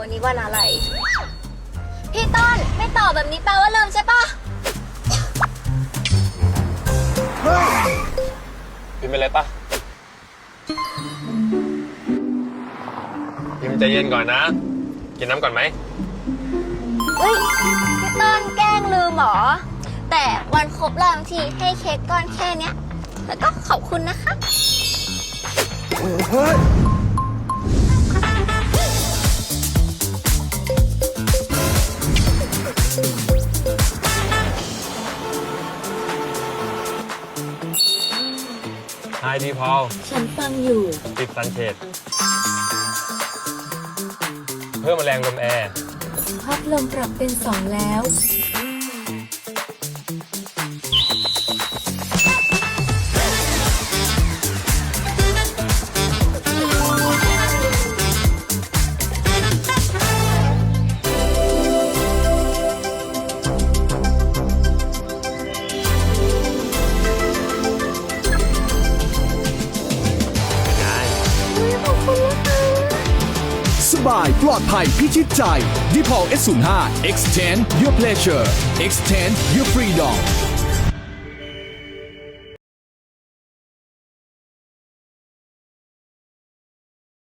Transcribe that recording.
วันนี้วันอะไร พี่ต้นไม่ตอบแบบนี้แปลว่าลืมใช่ปะพิมพ์ไปเลยปะพิมพ์ใจเย็นก่อนนะ กินน้ำก่อนไหมเฮ้ยพี่ต้นแกล้งลืมเหรอ แต่วันครบรอบที่ให้เค้กก้อนแค่เนี้ย แล้วก็ขอบคุณนะคะ ไฮดีพอลฉันฟังอยู่ ติดซันเชดเพิ่มแรงลมแอร์ พัดลมปรับเป็นสองแล้ว สบายปลอดภัยพิชิตใจ d e p a u l S05 extend your pleasure extend your freedom